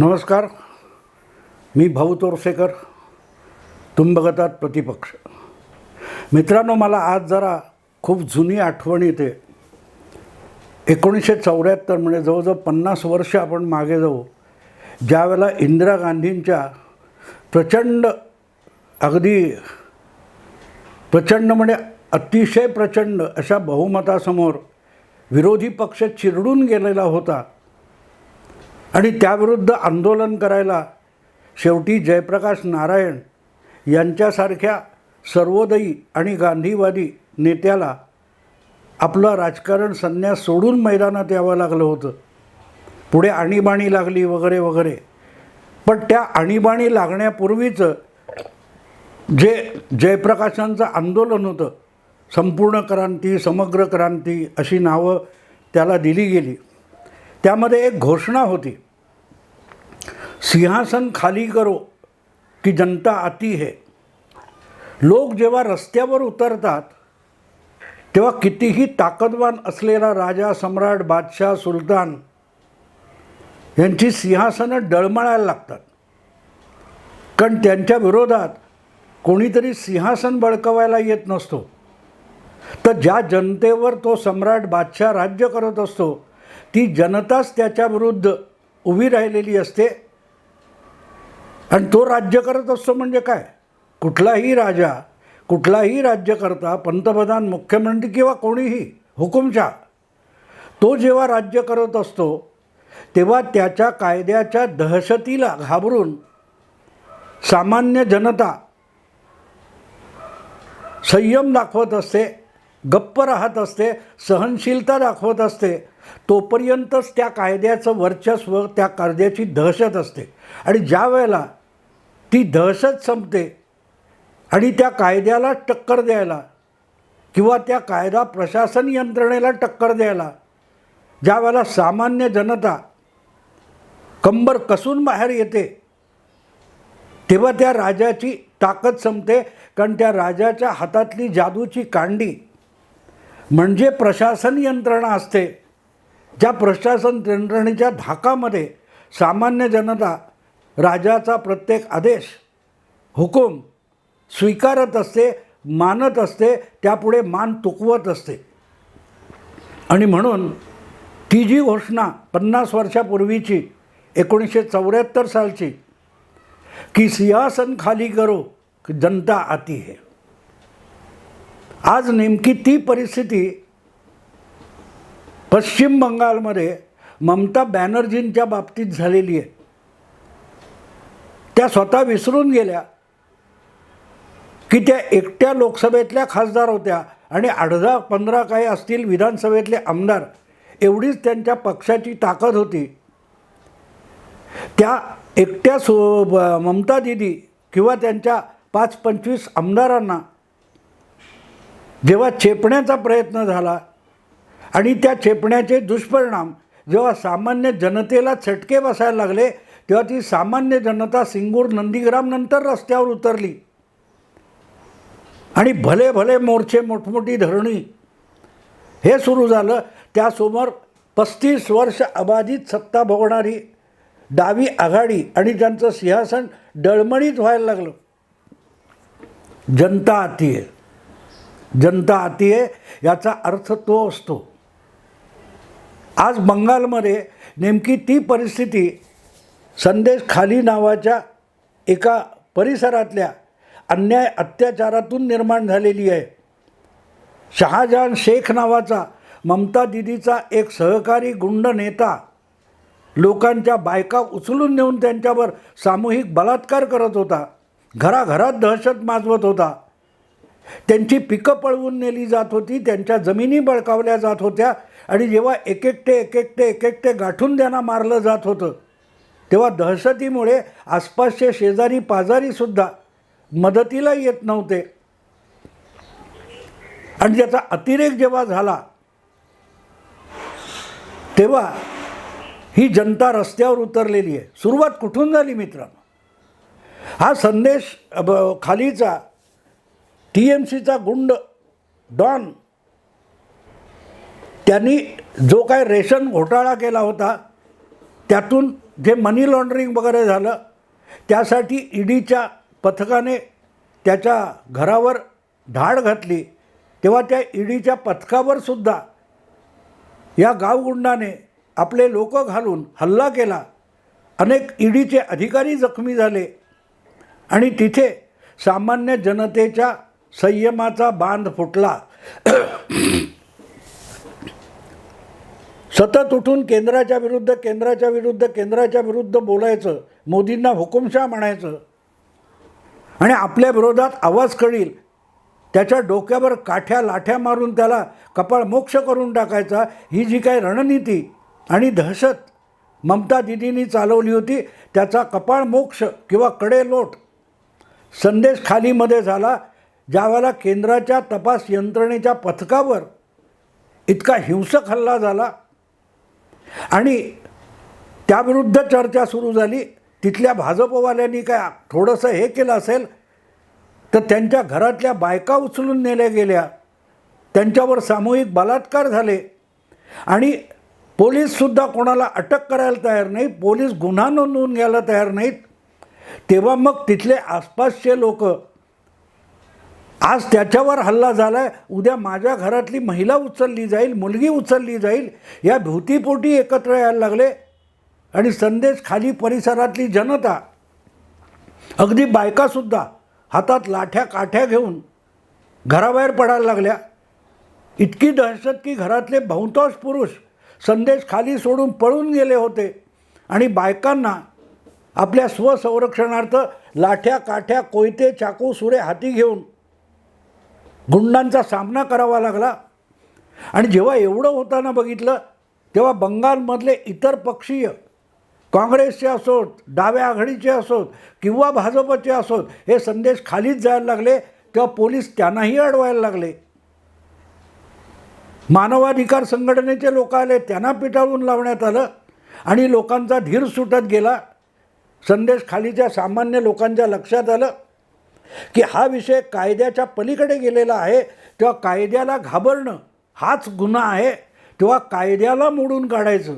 नमस्कार. मी भाऊ तोरसेकर तुम बघतात प्रतिपक्ष. मित्रांनो मला आज जरा खूप जुनी आठवण येते. एकोणीसशे चौऱ्याहत्तर म्हणजे जवळजवळ पन्नास वर्ष आपण मागे जाऊ. ज्यावेळेला इंदिरा गांधींच्या प्रचंड अगदी प्रचंड म्हणजे अतिशय प्रचंड अशा बहुमतासमोर विरोधी पक्ष चिरडून गेलेला होता. आणि त्याविरुद्ध आंदोलन करायला शेवटी जयप्रकाश नारायण यांच्यासारख्या सर्वोदयी आणि गांधीवादी नेत्याला आपलं राजकारण संन्यास सोडून मैदानात यावं लागलं होतं. पुढे आणीबाणी लागली वगैरे वगैरे. पण त्या आणीबाणी लागण्यापूर्वीचं जे जयप्रकाशांचं आंदोलन होतं संपूर्ण क्रांती समग्र क्रांती अशी नावं त्याला दिली गेली. त्यामध्ये एक घोषणा होती. सिंहासन खाली करो की जनता आती है. लोक जेव्हा रस्त्यावर उतरतात तेव्हा कितीही ताकदवान असलेला राजा सम्राट बादशाह सुलतान यांची सिंहासनं डळमळायला लागतात. कारण त्यांच्या विरोधात कोणीतरी सिंहासन बळकवायला येत नसतो. तर ज्या जनतेवर तो सम्राट बादशाह राज्य करत असतो ती जनताच त्याच्याविरुद्ध उभी राहिलेली असते. आणि तो राज्य करत असतो म्हणजे काय? कुठलाही राजा कुठलाही राज्यकर्ता पंतप्रधान मुख्यमंत्री किंवा कोणीही हुकुमशाह तो जेव्हा राज्य करत असतो तेव्हा त्याच्या कायद्याच्या दहशतीला घाबरून सामान्य जनता संयम दाखवत असते. गप्प राहत असते सहनशीलता दाखवत असते. तोपर्यंतच त्या कायद्याचं वर्चस्व त्या कायद्याची दहशत असते. आणि ज्या वेळेला ती दहशत संपते आणि त्या कायद्याला टक्कर द्यायला किंवा त्या कायदा प्रशासन यंत्रणेला टक्कर द्यायला ज्या वेळेला सामान्य जनता कंबर कसून बाहेर येते तेव्हा त्या राजाची ताकद संपते. कारण त्या राजाच्या हातातली जादूची कांडी म्हणजे प्रशासन यंत्रणा असते. ज्या प्रशासन यंत्रणेच्या धाकामध्ये सामान्य जनता राजाचा प्रत्येक आदेश हुकूम स्वीकारत असते मानत असते त्यापुढे मान तुकवत असते. आणि म्हणून ती जी घोषणा पन्नास वर्षापूर्वीची एकोणीसशे चौऱ्याहत्तर सालची की सिंहासन खाली करो की जनता आती है. आज नेमकी ती परिस्थिती पश्चिम बंगालमध्ये ममता बॅनर्जींच्या बाबतीत झालेली आहे. त्या स्वतः विसरून गेल्या की त्या एकट्या लोकसभेतल्या खासदार होत्या आणि अर्धा पंधरा काही असतील विधानसभेतले आमदार एवढीच त्यांच्या पक्षाची ताकद होती. त्या एकट्या सो ममता दिदी किंवा त्यांच्या पाच पंचवीस आमदारांना जेव्हा चेपण्याचा प्रयत्न झाला आणि त्या चेपण्याचे दुष्परिणाम जेव्हा सामान्य जनतेला चटके बसायला लागले तेव्हा ती सामान्य जनता सिंगूर नंदीग्रामनंतर रस्त्यावर उतरली. आणि भले भले मोर्चे मोठमोठी धरणी हे सुरू झालं त्यासमोर पस्तीस वर्ष अबाधित सत्ता भोगणारी डावी आघाडी आणि त्यांचं सिंहासन डळमळीत व्हायला लागलं. जनता आती आहे जनता आती आहे याचा अर्थ तो असतो. आज बंगालमध्ये नेमकी ती परिस्थिती संदेश खाली नावाच्या एका परिसरातल्या अन्याय अत्याचारातून निर्माण झालेली आहे. शहाजहान शेख नावाचा ममता दिदीचा एक सहकारी गुंड नेता लोकांच्या बायका उचलून नेऊन त्यांच्यावर सामूहिक बलात्कार करत होता. घराघरात दहशत माजवत होता. त्यांची पिकं पळवून नेली जात होती त्यांच्या जमिनी बळकावल्या जात होत्या आणि जेव्हा एकेकटे एकेकटे एकेकटे गाठून त्यांना मारलं जात होतं तेव्हा दहशतीमुळे आसपासचे शेजारी पाजारीसुद्धा मदतीला येत नव्हते. आणि त्याचा अतिरेक जेव्हा झाला तेव्हा ही जनता रस्त्यावर उतरलेली आहे. सुरुवात कुठून झाली मित्रांनो? हा संदेश खालीचा टी एम सीचा गुंड डॉन. त्यांनी जो काय रेशन घोटाळा केला होता त्यातून जे मनी लॉन्ड्रिंग वगैरे झालं त्यासाठी ईडीच्या पथकाने त्याच्या घरावर धाड घातली. तेव्हा त्या ईडीच्या पथकावर सुद्धा या गावगुंडाने आपले लोक घालून हल्ला केला. अनेक ईडीचे अधिकारी जखमी झाले. आणि तिथे सामान्य जनतेच्या संयमाचा बांध फुटला. सतत उठून केंद्राच्या विरुद्ध केंद्राच्या विरुद्ध केंद्राच्या विरुद्ध बोलायचं. मोदींना हुकुमशाह म्हणायचं. आणि आपल्या विरोधात आवाज कळील. त्याच्या डोक्यावर काठ्या लाठ्या मारून त्याला कपाळ मोक्ष करून टाकायचा. ही जी काही रणनीती आणि दहशत ममता दिदींनी चालवली होती त्याचा कपाळ मोक्ष किंवा कडेलोट संदेश खालीमध्ये झाला. ज्यावेळेला केंद्राच्या तपास यंत्रणेच्या पथकावर इतका हिंसक हल्ला झाला आणि त्याविरुद्ध चर्चा सुरू झाली तिथल्या भाजपवाल्यांनी काय थोडंसं हे केलं असेल तर त्यांच्या घरातल्या बायका उचलून नेल्या गेल्या त्यांच्यावर सामूहिक बलात्कार झाले आणि पोलीससुद्धा कोणाला अटक करायला तयार नाही पोलीस गुन्हा नोंदवून घ्यायला तयार नाहीत तेव्हा मग तिथले आसपासचे लोक आज त्याच्यावर हल्ला झाला आहे उद्या माझ्या घरातली महिला उचलली जाईल मुलगी उचलली जाईल. या भीतीपोटी एकत्र यायला लागले. आणि संदेश खाली परिसरातली जनता अगदी बायकासुद्धा हातात लाठ्या काठ्या घेऊन घराबाहेर पडायला लागल्या. इतकी दहशत की घरातले बहुतांश पुरुष संदेश खाली सोडून पळून गेले होते. आणि बायकांना आपल्या स्वसंरक्षणार्थ लाठ्या काठ्या कोयते चाकू सुरे हाती घेऊन गुंडांचा सामना करावा लागला. आणि जेव्हा एवढं होताना बघितलं तेव्हा बंगालमधले इतर पक्षीय काँग्रेसचे असोत डाव्या आघाडीचे असोत किंवा भाजपचे असोत हे संदेश खालीच जायला लागले तेव्हा पोलीस त्यांनाही अडवायला लागले. मानवाधिकार संघटनेचे लोक आले त्यांना पिटाळून लावण्यात आलं आणि लोकांचा धीर सुटत गेला. संदेश खालीच्या सामान्य लोकांच्या लक्षात आलं की हा विषय कायद्याच्या पलीकडे गेलेला आहे तेव्हा कायद्याला घाबरणं हाच गुन्हा आहे तेव्हा कायद्याला मोडून काढायचं.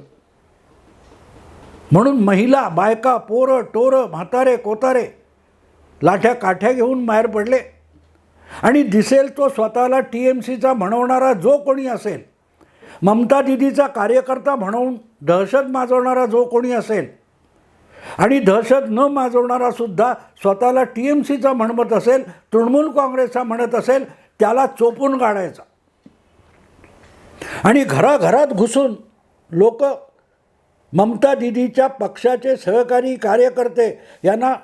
म्हणून महिला बायका पोरं टोरं म्हातारे कोतारे लाठ्या काठ्या घेऊन बाहेर पडले. आणि दिसेल तो स्वतःला टी एम सीचा म्हणवणारा जो कोणी असेल ममता दिदीचा कार्यकर्ता म्हणून दहशत माजवणारा जो कोणी असेल आणि दहशत न माजवणारा सुद्धा स्वतःला टी एम सीचा म्हणत असेल तृणमूल काँग्रेसचा म्हणत असेल त्याला चोपून काढायचा. आणि घराघरात घुसून लोक ममता दिदीच्या पक्षाचे सहकारी कार्यकर्ते यांना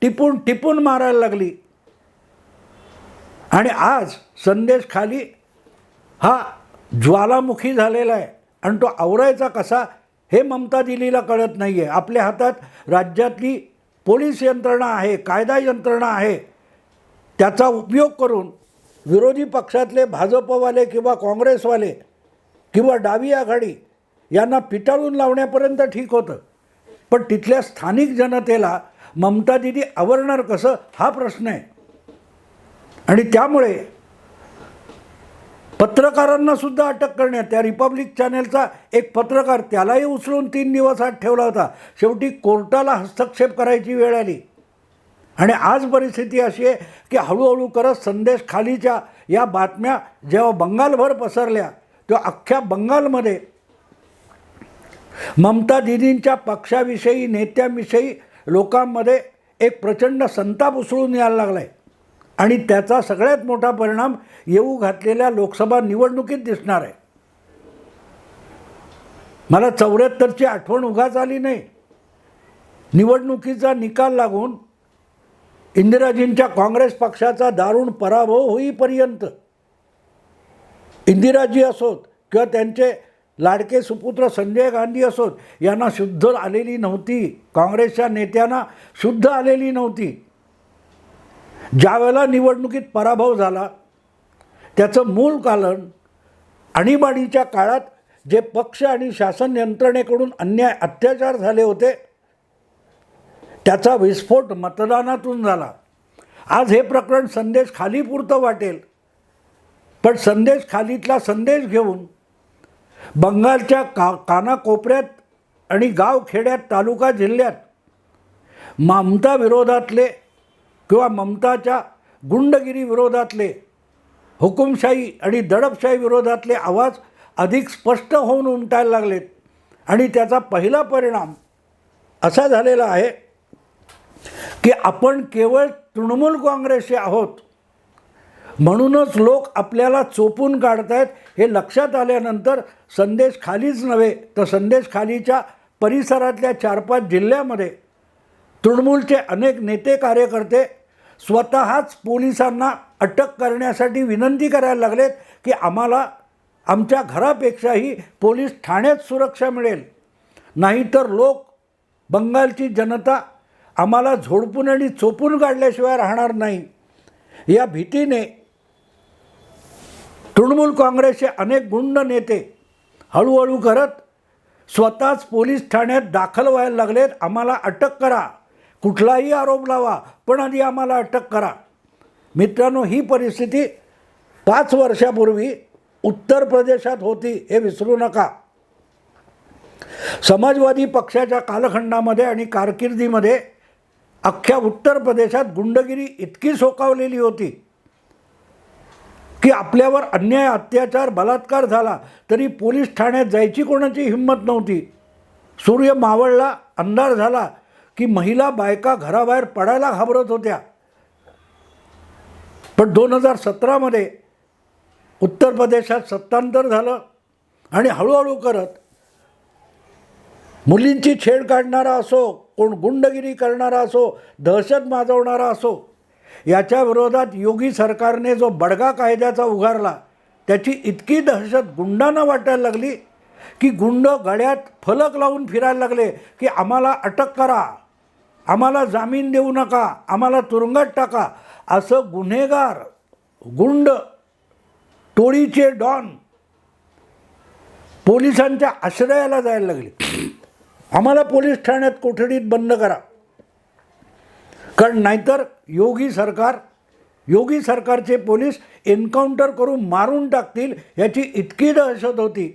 टिपून टिपून मारायला लागली. आणि आज संदेश खाली हा ज्वालामुखी झालेला आहे. आणि तो आवरायचा कसा? हे ममता दिलीला कळत नाही आहे आपल्या हातात राज्यातली पोलीस यंत्रणा आहे कायदा यंत्रणा आहे त्याचा उपयोग करून विरोधी पक्षातले भाजपवाले किंवा काँग्रेसवाले किंवा डावी आघाडी यांना पिटाळून लावण्यापर्यंत ठीक होतं. पण तिथल्या स्थानिक जनतेला ममता दिदी आवरणार कसं? हा प्रश्न आहे. आणि त्यामुळे पत्रकारांना सुद्धा अटक करण्यात त्या रिपब्लिक चॅनेलचा एक पत्रकार त्यालाही उचलून तीन दिवस आत ठेवला होता. शेवटी कोर्टाला हस्तक्षेप करायची वेळ आली. आणि आज परिस्थिती अशी आहे की हळूहळू करत संदेश खालीच्या या बातम्या जेव्हा बंगालभर पसरल्या तेव्हा अख्ख्या बंगालमध्ये ममता दिदींच्या पक्षाविषयी नेत्यांविषयी लोकांमध्ये एक प्रचंड संताप उसळून यायला लागला आहे आणि त्याचा सगळ्यात मोठा परिणाम येऊ घातलेल्या लोकसभा निवडणुकीत दिसणार आहे. मला चौऱ्याहत्तरची आठवण उगाच आली नाही. निवडणुकीचा निकाल लागून इंदिराजींच्या काँग्रेस पक्षाचा दारुण पराभव होईपर्यंत इंदिराजी असोत किंवा त्यांचे लाडके सुपुत्र संजय गांधी असोत यांना शुद्ध आलेली नव्हती. काँग्रेसच्या नेत्यांना शुद्ध आलेली नव्हती. ज्यावेळेला निवडणुकीत पराभव झाला त्याचं मूळ कारण आणीबाणीच्या काळात जे पक्ष आणि शासन यंत्रणेकडून अन्याय अत्याचार झाले होते त्याचा विस्फोट मतदानातून झाला. आज हे प्रकरण संदेश खालीपुरतं वाटेल. पण संदेश खालीतला संदेश घेऊन बंगालच्या का कानाकोपऱ्यात आणि गावखेड्यात तालुका जिल्ह्यात ममता विरोधातले किंवा ममताच्या गुंडगिरी विरोधातले हुकुमशाही आणि दडपशाही विरोधातले आवाज अधिक स्पष्ट होऊन उमटायला लागलेत. आणि त्याचा पहिला परिणाम असा झालेला आहे की आपण केवळ तृणमूल काँग्रेसचे आहोत. म्हणूनच लोक आपल्याला चोपून काढतायत हे लक्षात आल्यानंतर संदेश खालीच नव्हे तर संदेश खालीच्या परिसरातल्या चार पाच जिल्ह्यामध्ये तृणमूलचे अनेक नेते कार्यकर्ते स्वतःच पोलिसांना अटक करण्यासाठी विनंती करायला लागलेत की आम्हाला आमच्या घरापेक्षाही पोलीस ठाण्यात सुरक्षा मिळेल. नाहीतर लोक बंगालची जनता आम्हाला झोडपून आणि चोपून काढल्याशिवाय राहणार नाही. या भीतीने तृणमूल काँग्रेसचे अनेक गुंड नेते हळूहळू करत स्वतःच पोलीस ठाण्यात दाखल व्हायला लागलेत. आम्हाला अटक करा. कुठलाही आरोप लावा पण आधी आम्हाला अटक करा. मित्रांनो ही परिस्थिती पाच वर्षापूर्वी उत्तर प्रदेशात होती हे विसरू नका. समाजवादी पक्षाच्या कालखंडामध्ये आणि कारकिर्दीमध्ये अख्ख्या उत्तर प्रदेशात गुंडगिरी इतकी सोकावलेली होती की आपल्यावर अन्याय अत्याचार बलात्कार झाला तरी पोलीस ठाण्यात जायची कोणाची हिंमत नव्हती. सूर्य मावळला अंधार झाला की महिला बायका घराबाहेर पडायला घाबरत होत्या. पण दोन हजार सतरामध्ये उत्तर प्रदेशात सत्तांतर झालं आणि हळूहळू करत मुलींची छेड काढणारा असो कोण गुंडगिरी करणारा असो दहशत माजवणारा असो याच्या विरोधात योगी सरकारने जो बडगा कायद्याचा उगारला त्याची इतकी दहशत गुंडांना वाटायला लागली की गुंड गळ्यात फलक लावून फिरायला लागले की आम्हाला अटक करा. आम्हाला जामीन देऊ नका आम्हाला तुरुंगात टाका. असं गुन्हेगार गुंड टोळीचे डॉन पोलिसांच्या आश्रयाला जायला लागले. आम्हाला पोलीस ठाण्यात कोठडीत बंद करा. कारण नाहीतर योगी सरकार योगी सरकारचे पोलीस एन्काउंटर करून मारून टाकतील याची इतकी दहशत होती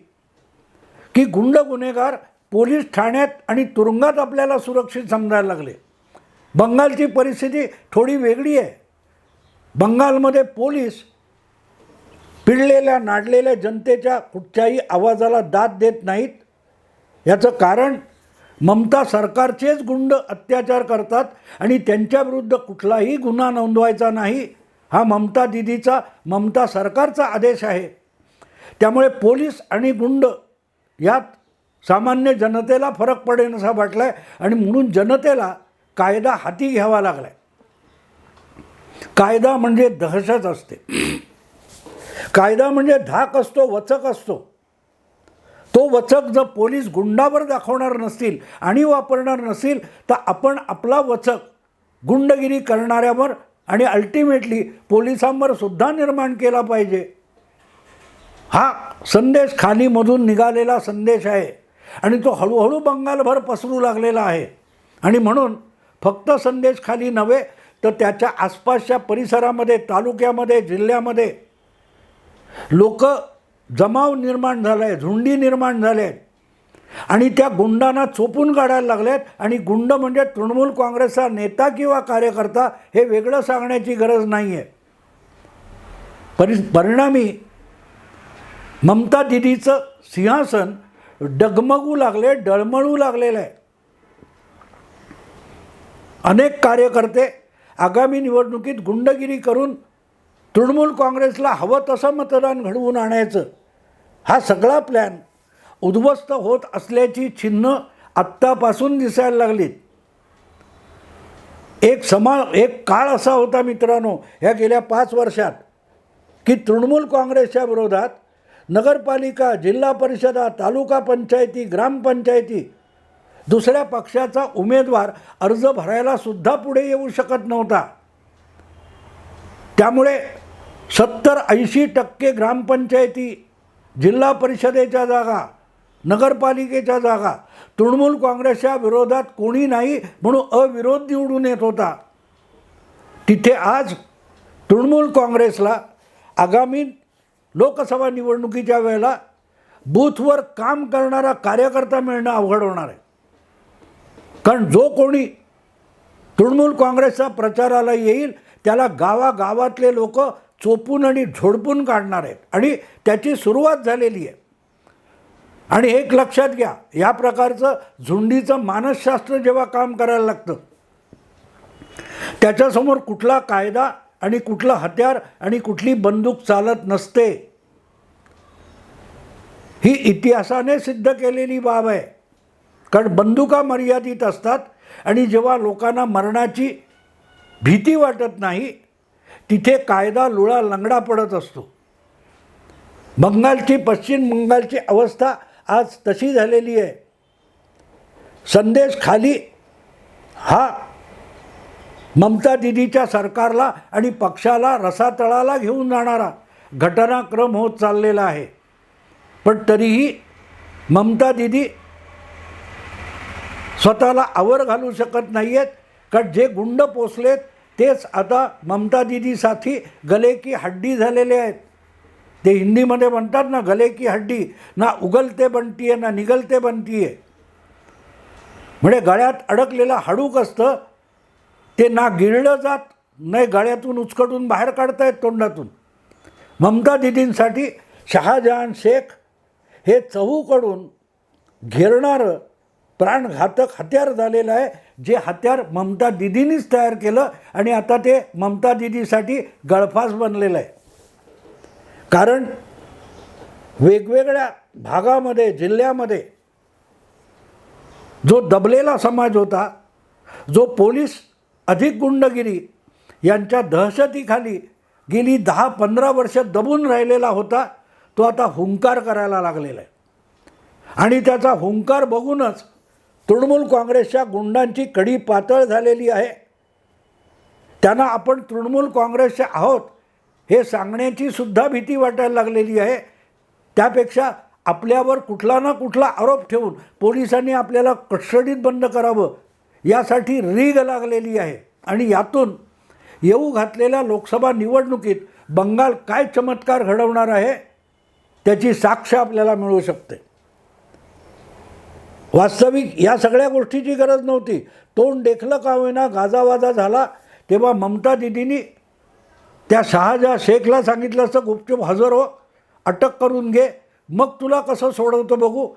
की गुंड गुन्हेगार पोलीस ठाण्यात आणि तुरुंगात आपल्याला सुरक्षित समजायला लागले. बंगालची परिस्थिती थोडी वेगळी आहे. बंगालमध्ये पोलीस पिळलेल्या नाडलेल्या जनतेच्या कुठच्याही आवाजाला दाद देत नाहीत. याचं कारण ममता सरकारचेच गुंड अत्याचार करतात आणि त्यांच्याविरुद्ध कुठलाही गुन्हा नोंदवायचा नाही हा ममता दिदीचा ममता सरकारचा आदेश आहे. त्यामुळे पोलीस आणि गुंड यात सामान्य जनतेला फरक पडेल असा वाटला आहे आणि म्हणून जनतेला कायदा हाती घ्यावा लागला आहे कायदा म्हणजे दहशत असते. कायदा म्हणजे धाक असतो वचक असतो. तो वचक जर पोलीस गुंडावर दाखवणार नसतील आणि वापरणार नसतील तर आपण आपला वचक गुंडगिरी करणाऱ्यावर आणि अल्टिमेटली पोलिसांवर सुद्धा निर्माण केला पाहिजे. हा संदेश खालीमधून निघालेला संदेश आहे. आणि तो हळूहळू बंगालभर पसरू लागलेला आहे. आणि म्हणून फक्त संदेश खाली नव्हे तर त्याच्या आसपासच्या परिसरामध्ये तालुक्यामध्ये जिल्ह्यामध्ये लोक जमाव निर्माण झाला आहे झुंडी निर्माण झाल्या आहेत आणि त्या गुंडांना चोपून काढायला लागल्यात. आणि गुंड म्हणजे तृणमूल काँग्रेसचा नेता किंवा कार्यकर्ता हे वेगळं सांगण्याची गरज नाही आहे परि परिणामी ममता दिदीचं सिंहासन डगमगू लागले डळमळू लागलेलं आहे अनेक कार्यकर्ते आगामी निवडणुकीत गुंडगिरी करून तृणमूल काँग्रेसला हवं तसं मतदान घडवून आणायचं हा सगळा प्लॅन उद्ध्वस्त होत असल्याची चिन्ह आत्तापासून दिसायला लागलीत. एक समा एक काळ असा होता मित्रांनो ह्या गेल्या पाच वर्षात की तृणमूल काँग्रेसच्या विरोधात नगरपालिका जिल्हा परिषदा तालुका पंचायती ग्रामपंचायती दुसऱ्या पक्षाचा उमेदवार अर्ज भरायला सुद्धा पुढे येऊ शकत नव्हता. त्यामुळे सत्तर ऐंशी टक्के ग्रामपंचायती जिल्हा परिषदेच्या जागा नगरपालिकेच्या जागा तृणमूल काँग्रेसच्या विरोधात कोणी नाही म्हणून अविरोध निवडून येत होता. तिथे आज तृणमूल काँग्रेसला आगामी लोकसभा निवडणुकीच्या वेळेला बूथवर काम करणारा कार्यकर्ता मिळणं अवघड होणार आहे. कारण जो कोणी तृणमूल काँग्रेसचा प्रचाराला येईल त्याला गावागावातले लोक चोपून आणि झोडपून काढणार आहेत. आणि त्याची सुरुवात झालेली आहे. आणि एक लक्षात घ्या या प्रकारचं झुंडीचं मानसशास्त्र जेव्हा काम करायला लागतं त्याच्यासमोर कुठला कायदा आणि कुठलं हत्यार आणि कुठली बंदूक चालत नसते. ही इतिहासाने सिद्ध केलेली बाब आहे. कारण बंदुका मर्यादित असतात आणि जेव्हा लोकांना मरणाची भीती वाटत नाही तिथे कायदा लुळा लंगडा पडत असतो. बंगालची पश्चिम बंगालची अवस्था आज तशी झालेली आहे. संदेश खाली हा ममता दिदीच्या सरकारला आणि पक्षाला रसातळाला घेऊन जाणारा घटनाक्रम होत चाललेला आहे. पण तरीही ममता दिदी स्वतःला आवर घालू शकत नाही आहेत कारण जे गुंड पोचलेत तेच आता ममता दिदीसाठी गले की हड्डी झालेले आहेत. ते हिंदीमध्ये म्हणतात ना गले की हड्डी ना उगलते बनती आहे ना निगलते बनती आहे म्हणजे गळ्यात अडकलेलं हाडूक असतं ते ना गिळलं जात नाही गळ्यातून उचकटून बाहेर काढतायत तोंडातून. ममता दिदींसाठी शहाजहान शेख हे चहूकडून घेरणारं प्राणघातक हत्यार झालेलं आहे जे हत्यार ममता दिदीनीच तयार केलं आणि आता ते ममता दिदीसाठी गळफास बनलेलं आहे. कारण वेगवेगळ्या भागामध्ये जिल्ह्यामध्ये जो दबलेला समाज होता जो पोलीस अधिक गुंडगिरी यांच्या दहशतीखाली गेली दहा पंधरा वर्ष दबून राहिलेला होता तो आता हुंकार करायला लागलेला आहे. आणि त्याचा हुंकार बघूनच तृणमूल काँग्रेसच्या गुंडांची कडी पातळ झालेली आहे. त्यांना आपण तृणमूल काँग्रेसचे आहोत हे सांगण्याची सुद्धा भीती वाटायला लागलेली आहे. त्यापेक्षा आपल्यावर कुठला ना कुठला आरोप ठेवून पोलिसांनी आपल्याला कस्टडीत बंद करावं यासाठी रीग लागलेली आहे. आणि यातून येऊ घातलेल्या लोकसभा निवडणुकीत बंगाल काय चमत्कार घडवणार आहे त्याची साक्ष आपल्याला मिळू शकते. वास्तविक या सगळ्या गोष्टीची गरज नव्हती. तोंड देखलं का होईना गाजावाजा झाला. तेव्हा ममता दिदींनी त्या शहाजहा शेखला सांगितलं असतं गुपचूप हजर हो अटक करून घे. मग तुला कसं सोडवतं बघू.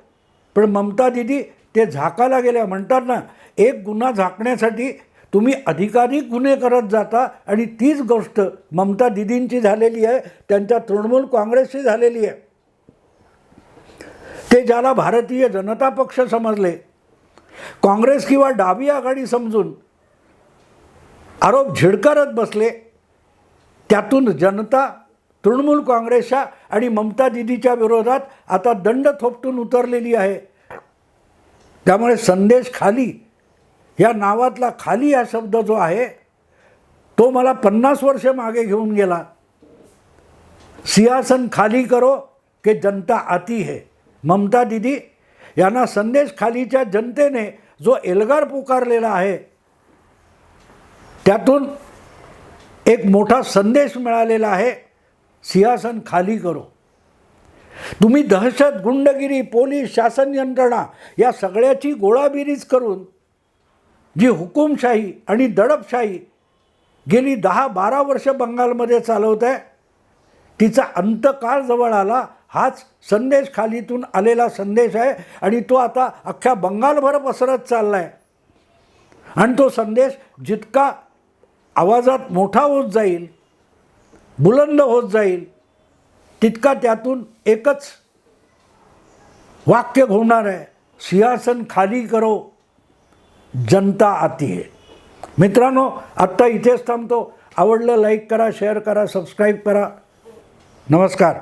पण ममता दिदी ते झाकायला गेल्या. म्हणतात ना एक गुन्हा झाकण्यासाठी तुम्ही अधिकाधिक गुन्हे करत जाता आणि तीच गोष्ट ममता दिदींची झालेली आहे त्यांच्या तृणमूल काँग्रेसची झालेली आहे. ते ज्याला भारतीय जनता पक्ष समजले काँग्रेस किंवा डावी आघाडी समजून आरोप झिडकारत बसले त्यातून जनता तृणमूल काँग्रेसच्या आणि ममता दिदीच्या विरोधात आता दंड थोपटून उतरलेली आहे. त्यामुळे संदेश खाली या नावातला खाली हा शब्द जो आहे तो मला पन्नास वर्ष मागे घेऊन गेला. सिंहासन खाली करो की जनता आती है. ममता दिदी यांना संदेश खालीच्या जनतेने जो एल्गार पुकारलेला आहे त्यातून एक मोठा संदेश मिळालेला आहे सिंहासन खाली करो. तुम्ही दहशत गुंडगिरी पोलीस शासन यंत्रणा या सगळ्याची गोळाबिरीज करून जी हुकुमशाही आणि दडपशाही गेली दहा बारा वर्ष बंगालमध्ये चालवत आहे तिचा अंतकाळ जवळ आला हाच संदेश खालीतून आलेला संदेश आहे आणि तो आता अख्ख्या बंगालभर पसरत चालला आहे आणि तो संदेश जितका आवाजात मोठा होत जाईल बुलंद होत जाईल तितका त्यातून एकच वाक्य घोणार आहे सिंहासन खाली करो जनता आती है. मित्रांनो आत्ता इथेच थांबतो. आवडलं लाईक करा शेअर करा सबस्क्राईब करा. नमस्कार.